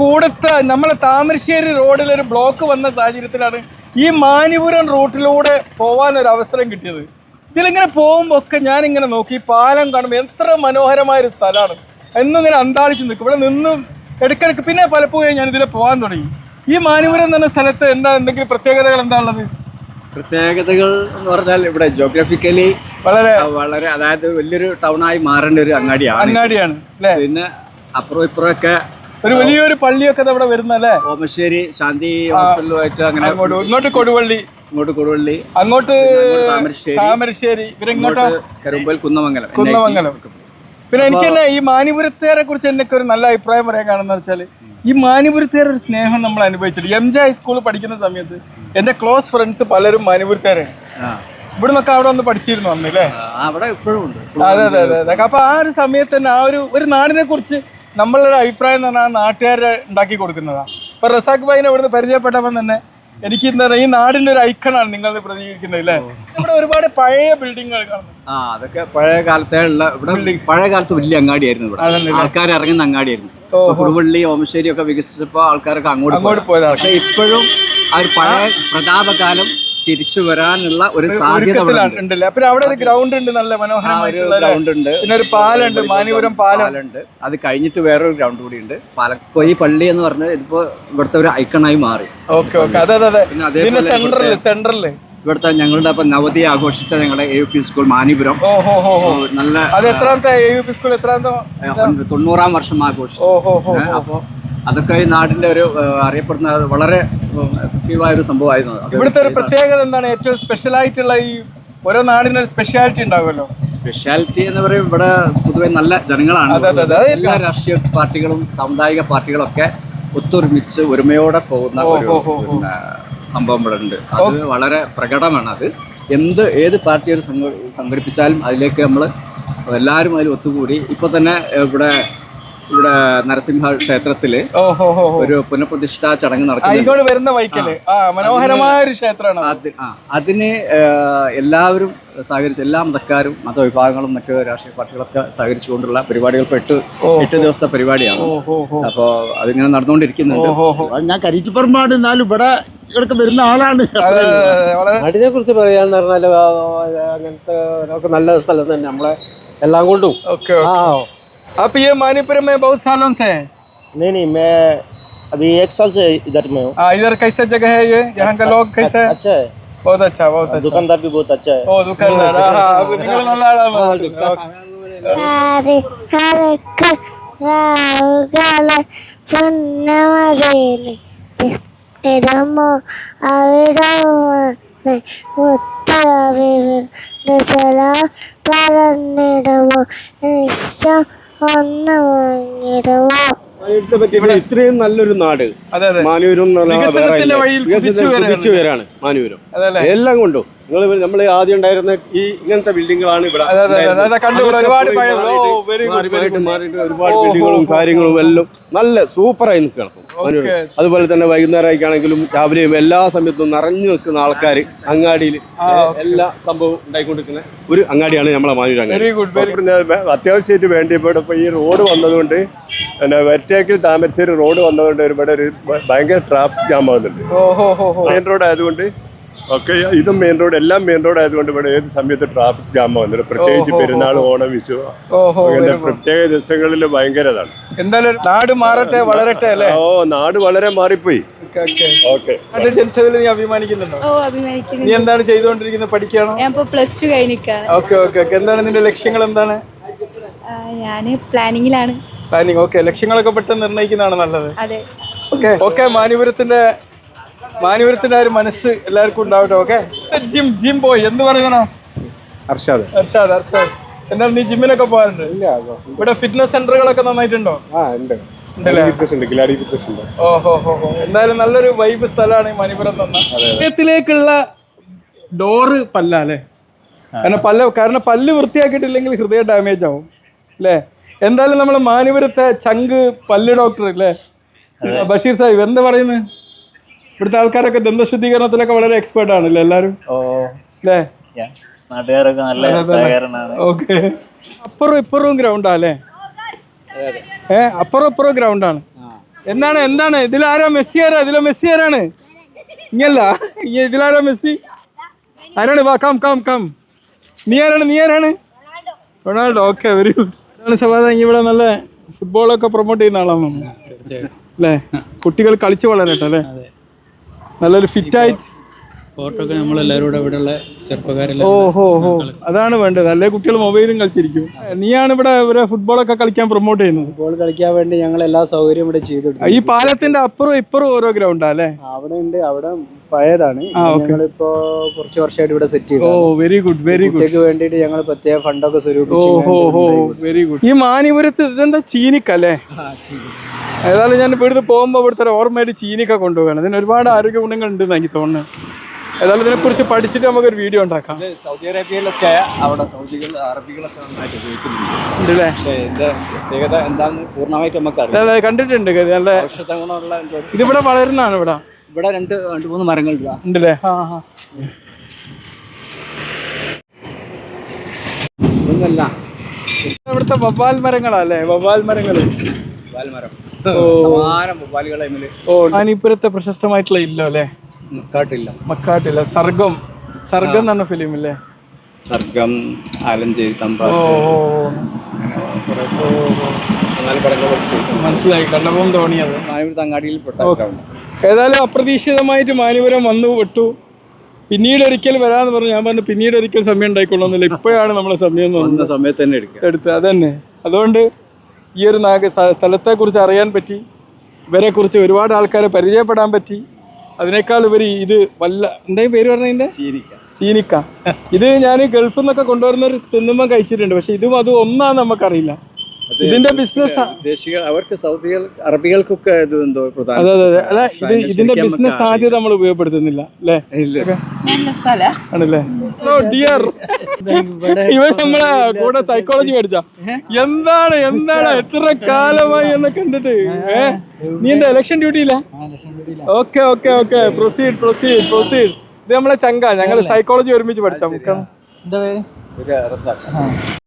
കൂടത്ത് നമ്മളെ താമരശ്ശേരി റോഡിൽ ഒരു ബ്ലോക്ക് വന്ന സാഹചര്യത്തിലാണ് ഈ മാനിപുരം റൂട്ടിലൂടെ ഒരു അവസരം കിട്ടിയത്. ഇതിലിങ്ങനെ പോകുമ്പോൾ ഒക്കെ ഞാനിങ്ങനെ നോക്കി പാലം കാണുമ്പോൾ എത്ര മനോഹരമായൊരു സ്ഥലമാണ്. എന്നും ഇങ്ങനെ അന്താളിച്ച് നിൽക്കും. ഇവിടെ നിന്നും ഇടയ്ക്കിടയ്ക്ക് പിന്നെ പലപ്പോഴും ഞാൻ ഇതിലെ പോകാൻ തുടങ്ങി. ഈ മാനിപുരം എന്ന സ്ഥലത്ത് എന്താ എന്തെങ്കിലും പ്രത്യേകതകൾ എന്താ ഉള്ളത്? പ്രത്യേകതകൾ എന്ന് പറഞ്ഞാൽ ഇവിടെ ജോഗ്രഫിക്കലി വളരെ വളരെ അതായത് വലിയൊരു ടൗണായി മാറേണ്ട ഒരു അങ്ങാടിയാണ്. അങ്ങാടിയാണ് പിന്നെ അപ്പുറം ഇപ്പുറമൊക്കെ ഒരു വലിയൊരു പള്ളിയൊക്കെ അവിടെ വരുന്നല്ലേ? ഓമശ്ശേരി ശാന്തി ഹോസ്പിറ്റലുമായിട്ട് അങ്ങനെ അങ്ങോട്ട് ഇങ്ങോട്ട് കൊടുവള്ളി. ഇങ്ങോട്ട് കൊടുവള്ളി. അങ്ങോട്ട് താമരശ്ശേരി. ഇവരിങ്ങോട്ടോ കരുമ്പൽ കുന്നമംഗലം. കുന്നമംഗലം. പിന്നെ എനിക്ക് തന്നെ ഈ മാനിപുരത്തേരെ കുറിച്ച് എനിക്ക് ഒരു നല്ല അഭിപ്രായം പറയാൻ കാണുന്നത് വെച്ചാൽ ഈ മാനിപുരത്തേരെ ഒരു സ്നേഹം നമ്മൾ അനുഭവിച്ചിട്ടുണ്ട് എം ജെ ഹൈസ്കൂളിൽ പഠിക്കുന്ന സമയത്ത് എന്റെ ക്ലോസ് ഫ്രണ്ട്സ് പലരും മാനിപുരത്തേരെ. ആ. ഇവിടെ നിന്നൊക്കെ അവിടെ ഒന്ന് പഠിച്ചിരുന്നു അന്ന് അല്ലേ? അവിടെ ഇപ്പോഴും ഉണ്ട്. അതെ അതെ അതെ അതെ. അപ്പൊ ആ ഒരു സമയത്ത് തന്നെ ആ ഒരു ഒരു നാടിനെ കുറിച്ച് നമ്മളുടെ അഭിപ്രായം എന്ന് പറഞ്ഞാൽ നാട്ടുകാരെ ഉണ്ടാക്കി കൊടുക്കുന്നതാണ് ഇപ്പൊ റസാഖ് ഭായിനെ ഇവിടുന്ന് പരിചയപ്പെട്ടപ്പോൾ തന്നെ എനിക്ക് എന്താ പറയുക ഈ നാടിന്റെ ഒരു ഐക്കണാണ് നിങ്ങൾ പ്രതികരിക്കുന്നത് അല്ലേ? ഇവിടെ ഒരുപാട് പഴയ ബിൽഡിങ്ങുകൾ കാണുന്നു ആ അതൊക്കെ പഴയ കാലത്തെ ഉള്ള ഇവിടെ പഴയ കാലത്ത് വലിയ അങ്ങാടിയായിരുന്നു ഇവിടെ? ആൾക്കാർ ഇറങ്ങുന്ന അങ്ങാടിയായിരുന്നു. കൊടുവള്ളി ഓമശ്ശേരി ഒക്കെ വികസിച്ചപ്പോൾ ആൾക്കാരൊക്കെ അങ്ങോട്ട് അങ്ങോട്ട് പോയി. പോയതാണ്. പക്ഷെ ഇപ്പോഴും ആ ഒരു പഴയ പ്രതാപകാലം തിരിച്ചു വരാനുള്ള ഒരു സാധ്യത ഉണ്ടല്ലേ? അവിടെ ഒരു ഗ്രൗണ്ട് ഉണ്ട് നല്ല മനോഹരമായിട്ടുള്ള ഗ്രൗണ്ട് ഉണ്ട്. പിന്നെ ഒരു പാലുണ്ട് മാനിപുരം പാലം. പാലുണ്ട്. അത് കഴിഞ്ഞിട്ട് വേറൊരു ഗ്രൗണ്ട് കൂടി ഉണ്ട്. പാലപ്പോ പള്ളി എന്ന് പറഞ്ഞത് ഇതിപ്പോ ഇവിടുത്തെ ഒരു ഐക്കണായി മാറി. Okay okay. അതെ അതെ പിന്നെ സെന്ററിൽ സെന്ററിൽ ഇവിടുത്തെ ഞങ്ങളുടെ അപ്പൊ നവതി ആഘോഷിച്ച ഞങ്ങളുടെ A U P school Manipuram. നല്ല അത് എത്രാമത്തെ എ യു പി സ്കൂൾ എത്രാമത്തെ തൊണ്ണൂറാം വർഷം ആഘോഷിച്ചു. അപ്പൊ അതൊക്കെ ഈ നാടിന്റെ ഒരു അറിയപ്പെടുന്ന വളരെ എഫക്റ്റീവായ ഒരു സംഭവമായിരുന്നു. ഇവിടുത്തെ ഒരു പ്രത്യേകത എന്താണ്? ഏറ്റവും സ്പെഷ്യൽ ആയിട്ടുള്ള ഈ ഓരോ നാടിന് ഒരു സ്പെഷ്യാലിറ്റി ഉണ്ടാവുമല്ലോ? സ്പെഷ്യാലിറ്റി എന്ന് പറയും ഇവിടെ പൊതുവെ നല്ല ജനങ്ങളാണ്. എല്ലാ രാഷ്ട്രീയ പാർട്ടികളും സാമുദായിക പാർട്ടികളും ഒക്കെ ഒത്തൊരുമിച്ച് ഒരുമയോടെ പോകുന്ന ഒരു സംഭവം ഇവിടെ ഉണ്ട്. അത് വളരെ പ്രകടമാണ് അത്. എന്ത് ഏത് പാർട്ടി ഒരു സംഘടിപ്പിച്ചാലും അതിലേക്ക് നമ്മൾ എല്ലാവരും അതിൽ ഒത്തുകൂടി. ഇപ്പോൾ തന്നെ ഇവിടെ ഇവിടെ നരസിംഹ ക്ഷേത്രത്തിൽ ഒരു പുനഃപ്രതിഷ്ഠാ ചടങ്ങ് നടക്കുന്നു ഇങ്ങോട്ട് വരുന്ന വൈക്കൽ ആ മനോഹരമായ ഒരു ക്ഷേത്രമാണ് ആ അതിന് എല്ലാവരും സഹകരിച്ച് എല്ലാ മതക്കാരും മതവിഭാഗങ്ങളും മറ്റു രാഷ്ട്രീയ പാർട്ടികളൊക്കെ സഹകരിച്ചുകൊണ്ടുള്ള പരിപാടികൾ പെട്ട് എട്ട് എട്ട് ദിവസത്തെ പരിപാടിയാണ്. അപ്പോൾ അതിങ്ങനെ നടന്നുകൊണ്ടിരിക്കുന്നുണ്ട്. ഞാൻ കരിക്കിപ്പറമ്പാണ് എന്നാലും ഇവിടെ ഇടയ്ക്ക് വരുന്ന ആളാണ്. നാടിനെ കുറിച്ച് പറയാന്ന് പറഞ്ഞാൽ അങ്ങനത്തെ ഒക്കെ നല്ല സ്ഥലം തന്നെ. നമ്മളെ എല്ലാം കൊണ്ടും. ആ आप ये मानीपुर में बहुत सालों से है। नहीं नहीं मैं अभी एक साल से इधर में हूँ। इधर कैसे जगह है ये? यहाँ का लोग कैसे? है अच्छा है। बहुत अच्छा बहुत अच्छा। दुकानदार भी बहुत अच्छा है। ओ दुकानदार हाँ ഒന്ന് ഇവിടെ ഇത്രയും നല്ലൊരു നാട്. അതെ അതെ. മാനൂരും വഴിയിൽ. കുതിച്ചു വരാണ് മാനൂരം. എല്ലാം കൊണ്ടും. നിങ്ങൾ നമ്മൾ ആദ്യം ഉണ്ടായിരുന്ന ഈ ഇങ്ങനത്തെ ബിൽഡിങ്ങുകളാണ് ഇവിടെ ഒരുപാട് മാറിയിട്ട് മാറിയിട്ട് ഒരുപാട് ബിൽഡിങ്ങുകളും കാര്യങ്ങളും എല്ലാം നല്ല സൂപ്പറായി നിൽക്കണം അതുപോലെ തന്നെ വൈകുന്നേരമായിക്കാണെങ്കിലും രാവിലെയും എല്ലാ സമയത്തും നിറഞ്ഞു നിൽക്കുന്ന ആൾക്കാർ അങ്ങാടിയിൽ എല്ലാ സംഭവം ഉണ്ടായിക്കൊണ്ടിരിക്കുന്ന ഒരു അങ്ങാടിയാണ് നമ്മളെ മാനൂർ അങ്ങാടി. അത്യാവശ്യമായിട്ട് വേണ്ടി ഇവിടെ ഇപ്പോൾ ഈ റോഡ് വന്നതുകൊണ്ട് പിന്നെ വെറ്റേക്കിൽ താമരശ്ശേരി റോഡ് വന്നതുകൊണ്ട് ഒരുപാട് ഒരു ഭയങ്കര ട്രാഫിക് ജാം ആവുന്നുണ്ട്. മെയിൻ റോഡ് ആയതുകൊണ്ട് ഒക്കെ ഇതും മെയിൻ റോഡ് എല്ലാം മെയിൻ റോഡ് ആയതുകൊണ്ട് ഇവിടെ ഏത് സമയത്ത് ട്രാഫിക് ജാം വന്നിട്ട് പ്രത്യേകിച്ച് പെരുന്നാൾ ഓണം വിഷു അങ്ങനെ പ്രത്യേക ദിവസങ്ങളിൽ ഭയങ്കര ഇതാണ് എന്തായാലും നാട് മാറട്ടെ വളരട്ടെ അല്ലേ? ഓ നാട് വളരെ മാറിപ്പോയി. ജനിച്ചതിൽ നീ അഭിമാനിക്കുന്നുണ്ടോ? ഓ അഭിമാനിക്കുന്നു. നീ എന്താണ് ചെയ്തുകൊണ്ടിരിക്കുന്നത്? പഠിക്കണോ ഞാൻ പ്ലസ് ടു കഴിഞ്ഞിരിക്കുകയാണ് ഓക്കെ ഓക്കെ എന്താണ് നിന്റെ ലക്ഷ്യങ്ങൾ എന്താണ്? ഞാൻ പ്ലാനിങ്ങിലാണ് പ്ലാനിങ് ഓക്കെ. ലക്ഷ്യങ്ങളൊക്കെ പെട്ടെന്ന് നിർണയിക്കുന്നതാണ് നല്ലത്. അതെ. ഓക്കെ ഓക്കെ മാനിപുരത്തിന്റെ മാനിപുരത്തിന്റെ ആ ഒരു മനസ്സ് എല്ലാവർക്കും ഉണ്ടാവട്ടെ ഓക്കെ ജിം ജിം പോയി എന്ത് പറയുന്നോ അർഷാദ്. അർഷാദ് അർഷാദ്. എന്താണ് നീ ജിമ്മിനൊക്കെ പോകാറുണ്ട്? ഇവിടെ ഫിറ്റ്നസ് സെന്ററുകളൊക്കെ നന്നായിട്ടുണ്ടോ? ഓഹോ എന്തായാലും നല്ലൊരു വൈബ് സ്ഥലമാണ് ഈ മണിപുരം തന്ന ഹൃദയത്തിലേക്കുള്ള ഡോറ് പല്ല അല്ലേ? കാരണം പല്ല കാരണം പല്ല് വൃത്തിയാക്കിയിട്ടില്ലെങ്കിൽ ഹൃദയം ഡാമേജ് ആവും അല്ലേ? എന്തായാലും നമ്മൾ മാനുപുരത്തെ ചങ്ക് പല്ല് ഡോക്ടർ അല്ലേ? ബഷീർ സാഹിബ് എന്താ പറയുന്നത് ഇവിടുത്തെ ആൾക്കാരൊക്കെ ദന്തശുദ്ധീകരണത്തിലൊക്കെ വളരെ എക്സ്പേർട്ട് ആണല്ലേ എല്ലാരും അല്ലേ നാട്ടുകാരൊക്കെ നല്ല സഹകരണമാണ്. ഓക്കെ. അപ്പുറം ഇപ്പുറവും ഗ്രൗണ്ടാ അല്ലേ ഏ അപ്പുറം ഇപ്പുറവും ഗ്രൗണ്ടാണ് എന്താണ് എന്താണ്? ഇതിലാരോ മെസ്സി ആരാ? ഇതിലോ മെസ്സി ആരാണ്? ഇങ്ങല്ല. ഇതിലാരോ മെസ്സി? ആരാണ്? വാ കം കം കം. നീ ആരാണ്? നീ ആരാണ്? റൊണാൾഡോ. ഓക്കെ വെരി ഗുഡ് ഇതാണ് സവാദ. ഇവിടെ നല്ല ഫുട്ബോളൊക്കെ പ്രൊമോട്ട് ചെയ്യുന്ന ആളാണ്. അല്ലേ കുട്ടികൾ കളിച്ച് വളരട്ടെ അല്ലേ നല്ലൊരു ഫിറ്റ് ആയിട്ട് ഫോട്ടോ ഒക്കെ ഇവിടെ ഉള്ള ചെറുപ്പക്കാരെല്ലാം ഓ ഹോ ഹോ. അതാണ് വേണ്ടത്. അല്ലെ കുട്ടികൾ മൊബൈലും കളിച്ചിരിക്കും. നീയാണ് ഇവിടെ ഇവരെ ഫുട്ബോളൊക്കെ കളിക്കാൻ പ്രൊമോട്ട് ചെയ്യുന്നത്? ഫുട്ബോൾ കളിക്കാൻ വേണ്ടി ഞങ്ങൾ എല്ലാ സൗകര്യവും ഇവിടെ ചെയ്തു ഈ പാലത്തിന്റെ അപ്പുറം ഇപ്പുറം ഓരോ ഗ്രൗണ്ടാ അല്ലേ? അവിടെ ഉണ്ട്. അവിടെ പഴയതാണ്. ഞങ്ങളിപ്പോ കുറച്ച് വർഷമായിട്ട് ഇവിടെ സെറ്റ് ചെയ്തു oh very good very good വേണ്ടിട്ട് വേണ്ടിയിട്ട് ഞങ്ങൾ പ്രത്യേക ഫണ്ടൊക്കെ ഓ സ്വരൂപിച്ച് ഹോ ഹോ വെരി ഗുഡ് ഈ മാനിപുരത്ത് ഇതെന്താ ചീനിക്കല്ലേ? ഏതായാലും ഞാൻ ഇവിടുന്ന് പോകുമ്പോൾ ഇവിടുത്തെ ഒരു ഓർമ്മയായിട്ട് ചീനിക്ക കൊണ്ടുപോകണം ഇതിന് ഒരുപാട് ആരോഗ്യ ഗുണങ്ങൾ ഉണ്ടെന്ന് എനിക്ക് തോന്നുന്നത് ഏതായാലും ഇതിനെക്കുറിച്ച് പഠിച്ചിട്ട് നമുക്കൊരു വീഡിയോ ഉണ്ടാക്കാം. സൗദി അറേബ്യയിലൊക്കെ അവിടെ സൗദികൾ അറബികളൊക്കെ നന്നായിട്ട് ഉപയോഗിക്കുന്നുണ്ട്. പക്ഷേ ഇതിന്റെ പ്രത്യേകത എന്താണെന്ന് പൂർണമായിട്ട് നമുക്ക് കണ്ടിട്ടുണ്ട്. നല്ല ഔഷധ ഗുണമുള്ള ഇതിവിടെ വളരുന്നതാണ് ഇവിടെ. ഇവിടെ രണ്ട് രണ്ട് മൂന്ന് മരങ്ങൾ. ഉണ്ടല്ലേ? ആ ആ. ഇതൊന്നല്ല ഇവിടുത്തെ വവ്വാൽ മരങ്ങളല്ലേ? വവ്വാൽ മരങ്ങൾ വവ്വാൽ ഓ ഓ. പ്രശസ്തമായിട്ടുള്ള ഇല്ലോ അല്ലേ? കാട്ടില്ല മക്കാട്ടില്ല. സർഗം. സർഗം എന്ന് പറഞ്ഞ ഫിലിം അല്ലേ? സർഗം ആലഞ്ചേരി മനസ്സിലായി. കണ്ടപ്പം തോന്നിയത് മാനൂർ തങ്ങാടിയിൽ പെട്ട. ഏതായാലും അപ്രതീക്ഷിതമായിട്ട് മാനിപുരം വന്നു വിട്ടു പിന്നീട് ഒരിക്കൽ വരാന്ന് പറഞ്ഞു. ഞാൻ പറഞ്ഞു പിന്നീട് ഒരിക്കൽ സമയം ഉണ്ടായിക്കൊള്ളുന്നില്ല ഇപ്പോഴാണ് നമ്മളെ സമയം എടുത്തത് സമയത്ത് തന്നെ എടുക്കുക. എടുത്ത് അതന്നെ. അതുകൊണ്ട് ഈ ഒരു നാഗ സ്ഥ- സ്ഥലത്തെക്കുറിച്ച് അറിയാൻ പറ്റി. ഇവരെ കുറിച്ച് ഒരുപാട് ആൾക്കാരെ പരിചയപ്പെടാൻ പറ്റി. അതിനേക്കാൾ ഇവർ ഇത് വല്ല എന്താ പേര് പറഞ്ഞതിന്റെ ചീനിക്ക. ഇത് ഞാൻ ഗൾഫിൽ നിന്നൊക്കെ കൊണ്ടുവരുന്നവർ തിന്നുമ്പോൾ കഴിച്ചിട്ടുണ്ട്. പക്ഷെ ഇതും അത് ഒന്നാന്ന് നമുക്കറിയില്ല. ഇതിന്റെ ബിസിനസ് അവർക്ക് സൗദികൾ അറബികൾക്കൊക്കെ ഇത് എന്തോ പ്രധാന. അതെ അതെ അതെ. അല്ല ഇത് ഇതിന്റെ ബിസിനസ് സാധ്യത നമ്മൾ ഉപയോഗപ്പെടുത്തുന്നില്ല അല്ലേ? ആണല്ലേ? ഡിയർ ഇവൻ നമ്മളെ കൂടെ സൈക്കോളജി പഠിച്ച. എന്താണ് എന്താണ് എത്ര കാലമായി എന്ന് കണ്ടിട്ട്? ഏ? നീ എന്താ election ഡ്യൂട്ടിയില്ല okay okay okay. Proceed proceed proceed ഇത് നമ്മളെ ചങ്ക ഞങ്ങൾ സൈക്കോളജി ഒരുമിച്ച് പഠിച്ച. ഒരു രസാണ്